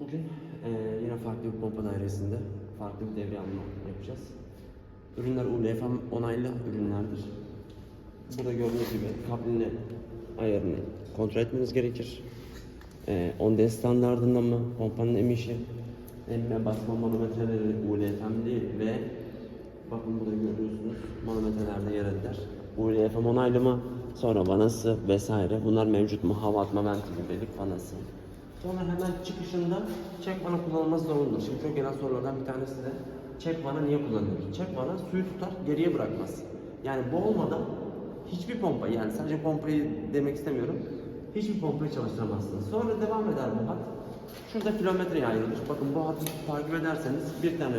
Bugün eee, yine farklı bir pompa dairesinde farklı bir devre alma yapacağız. Ürünler ULFM onaylı ürünlerdir. Burada gördüğünüz gibi kablonin ayarını kontrol etmeniz gerekir. Eee 10D standartında mı, pompanın emişi, emme basma manometreleri ULFM'li ve bakın burada görüyorsunuz manometrelerde yer eder. ULFM onaylı mı, sonra vanası vesaire bunlar mevcut mu, hava atma venti gibi dedik vanası. Sonra hemen çıkışında çek vana kullanılması zorunludur. Şimdi çok gelen sorulardan bir tanesi de vana niye kullanılır? Vana suyu tutar, geriye bırakmaz. Yani bu olmadan hiçbir pompa yani sadece pompayı demek istemiyorum. Hiçbir pompayı çalıştıramazsınız. Sonra devam eder bu hat. Şurada kilometreye ayrılır. Bakın bu hattı takip ederseniz bir tane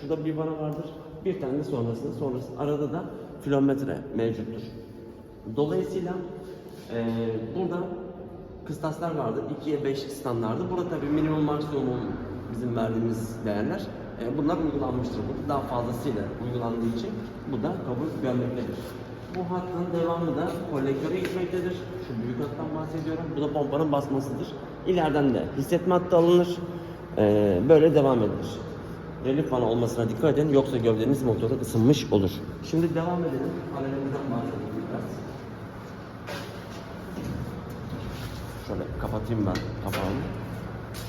şurada bir vana vardır. Bir tane de sonrasında sonrası arada da kilometre mevcuttur. Dolayısıyla eee burada kıstaslar vardır. 2'ye 5 standardı. Burada tabii minimum maksimum bizim verdiğimiz değerler. E, bunlar uygulanmıştır. Bu daha fazlasıyla uygulandığı için bu da kabul görmektedir. Bu hattın devamı da kolektöre gitmektedir. Şu büyük hattan bahsediyorum. Bu da pompanın basmasıdır. İleriden de hissetme hattı alınır. E, böyle devam edilir. Relif vana olmasına dikkat edin yoksa gövdeniz motorda ısınmış olur. Şimdi devam edelim. Panelimizden bahsedelim biraz. Şöyle kapatayım ben kapağını.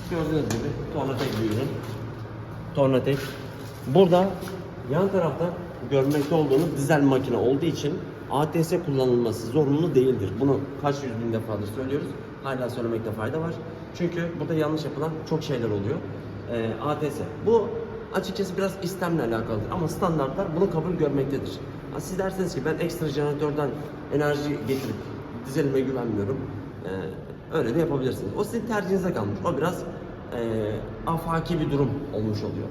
Gördüğünüz gibi Tornatek bir ürün. Tornatek. Burada yan tarafta görmekte olduğunuz dizel makine olduğu için ATS kullanılması zorunlu değildir. Bunu kaç yüz bin defadır söylüyoruz. Hala söylemekte fayda var. Çünkü burada yanlış yapılan çok şeyler oluyor. Ee, ATS. Bu açıkçası biraz istemle alakalıdır ama standartlar bunu kabul görmektedir. Siz derseniz ki ben ekstra jeneratörden enerji getirip dizelime güvenmiyorum. Ee, öyle de yapabilirsiniz. O sizin tercihinize kalmış. O biraz ee, afaki bir durum olmuş oluyor.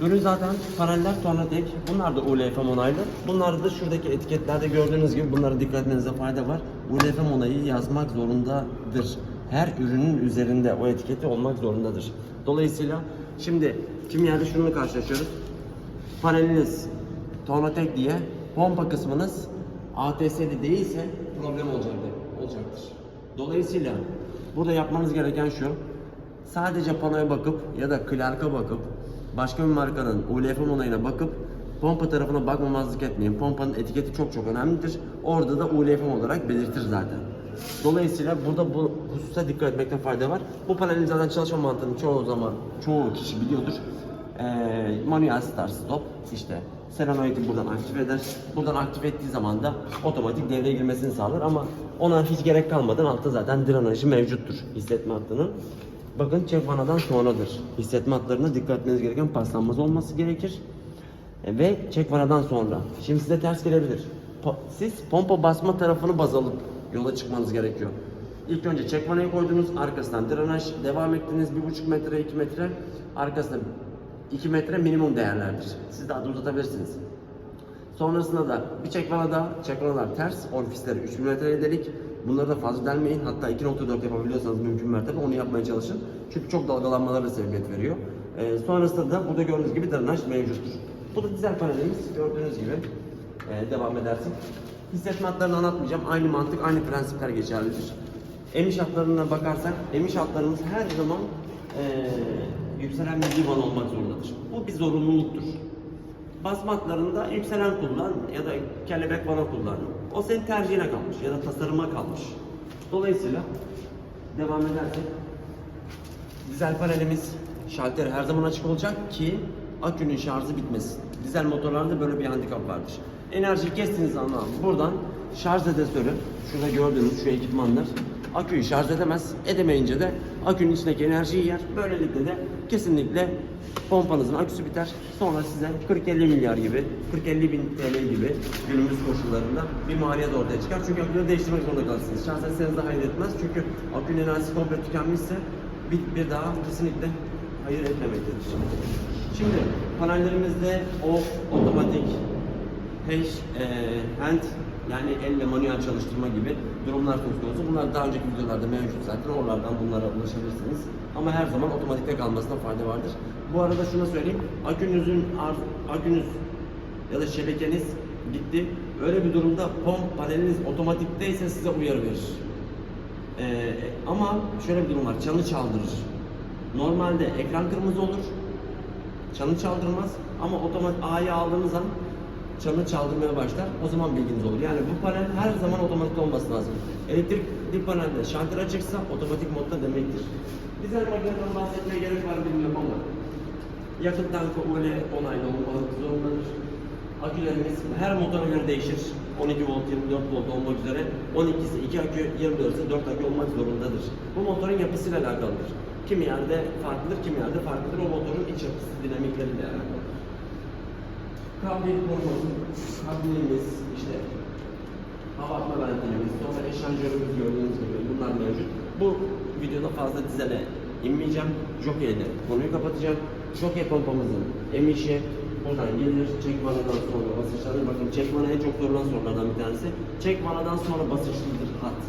Ürün zaten paneller Tornatek. Bunlar da ULFM onaylı. Bunlar da şuradaki etiketlerde gördüğünüz gibi bunlara dikkat etmenize fayda var. ULFM onayı yazmak zorundadır. Her ürünün üzerinde o etiketi olmak zorundadır. Dolayısıyla şimdi kim yerde şunu karşılaşıyoruz. Paneliniz Tornatek diye pompa kısmınız ATS'li değilse problem olacaktır. olacaktır. Dolayısıyla burada yapmanız gereken şu. Sadece panoya bakıp ya da Clark'a bakıp başka bir markanın ULFM onayına bakıp pompa tarafına bakmamazlık etmeyin. Pompanın etiketi çok çok önemlidir. Orada da ULFM olarak belirtir zaten. Dolayısıyla burada bu hususa dikkat etmekte fayda var. Bu panelin zaten çalışma mantığını çoğu zaman çoğu kişi biliyordur. Ee, manuel start stop işte solenoid'i buradan aktif eder. Buradan aktif ettiği zaman da otomatik devreye girmesini sağlar ama ona hiç gerek kalmadan altta zaten drenajı mevcuttur hissetme hattının. Bakın çek vanadan sonradır. Hissetme hatlarına dikkat etmeniz gereken paslanması olması gerekir. E, ve çek vanadan sonra. Şimdi size ters gelebilir. Po- Siz pompa basma tarafını baz alıp yola çıkmanız gerekiyor. İlk önce çek vanayı koydunuz, arkasından drenaj devam ettiniz 1,5 metre, 2 metre. Arkasında 2 metre minimum değerlerdir. Siz daha da uzatabilirsiniz. Sonrasında da bir çek vana daha, çek vanalar ters, orifisleri 3 mm delik. Bunları da fazla delmeyin. Hatta 2.4 yapabiliyorsanız mümkün mertebe onu yapmaya çalışın. Çünkü çok dalgalanmalara da sebebiyet veriyor. Ee, sonrasında da burada gördüğünüz gibi drenaj mevcuttur. Bu da dizel panelimiz. Gördüğünüz gibi ee, devam edersin. Hissetme hatlarını anlatmayacağım. Aynı mantık, aynı prensipler geçerlidir. Emiş hatlarına bakarsak, emiş hatlarımız her zaman ee, yükselen bir divan olmak zorundadır. Bu bir zorunluluktur. Basma hatlarında yükselen kullan ya da kelebek vana kullan. O senin tercihine kalmış ya da tasarıma kalmış. Dolayısıyla devam edersek dizel panelimiz şalteri her zaman açık olacak ki akünün şarjı bitmesin. Dizel motorlarda böyle bir handikap vardır. Enerjiyi kestiğiniz zaman buradan şarj adaptörü, şurada gördüğünüz şu ekipmanlar aküyü şarj edemez. Edemeyince de akünün içindeki enerjiyi yer. Böylelikle de kesinlikle pompanızın aküsü biter. Sonra size 40-50 milyar gibi, 40-50 bin TL gibi günümüz koşullarında bir maliyet ortaya çıkar. Çünkü aküleri değiştirmek zorunda kalırsınız. Şarj etseniz de hayır etmez. Çünkü akünün enerjisi komple tükenmişse bir, bir daha kesinlikle hayır etmemektedir. Şimdi panellerimizde off, otomatik, hash, e, hand yani elle manuel çalıştırma gibi durumlar söz konusu. Bunlar daha önceki videolarda mevcut zaten. Oralardan bunlara ulaşabilirsiniz. Ama her zaman otomatikte kalmasına fayda vardır. Bu arada şunu söyleyeyim. Akünüzün akünüz ya da şebekeniz gitti. Öyle bir durumda pomp paneliniz otomatikteyse size uyarı verir. Ee, ama şöyle bir durum var. Çanı çaldırır. Normalde ekran kırmızı olur. Çanı çaldırmaz ama otomatik A'yı aldığınız an çanı çaldırmaya başlar. O zaman bilginiz olur. Yani bu panel her zaman otomatik olması lazım. Elektrikli panelde şalter açıksa otomatik modda demektir. Dizel makineden bahsetmeye gerek var bilmiyorum ama yakıt tankı onaylı olmak zorundadır. Akülerimiz her motora göre değişir. 12 volt, 24 volt olmak üzere 12'si 2 akü, 24 ise 4 akü olmak zorundadır. Bu motorun yapısıyla alakalıdır. Kimi yerde farklıdır, kimi yerde farklıdır. O motorun iç yapısı, dinamikleriyle alakalıdır. Kablo koruması, kablomiz, işte hava atma ventilimiz, sonra eşanjörümüz gördüğünüz gibi bunlar mevcut. Bu videoda fazla dizele inmeyeceğim. Jockey ile konuyu kapatacağım. Jockey pompamızın emişi buradan gelir. Çek vanadan sonra basınçları. Bakın çek vana en çok sorulan sorulardan bir tanesi. Çek vanadan sonra basınçlıdır hat.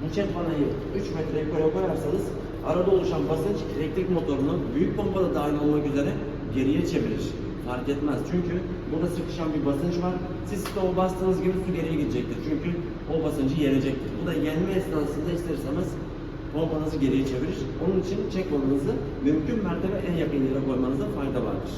Bu çek vanayı 3 metre yukarıya koyarsanız arada oluşan basınç elektrik motorunu büyük pompada dahil olmak üzere geriye çevirir. Fark etmez. Çünkü burada sıkışan bir basınç var. Siz stova bastığınız gibi su geriye gidecektir. Çünkü o basıncı yerecektir. Bu da yenme esnasında ister istemez pompanızı geriye çevirir. Onun için çek mümkün mertebe en yakın yere koymanızda fayda vardır.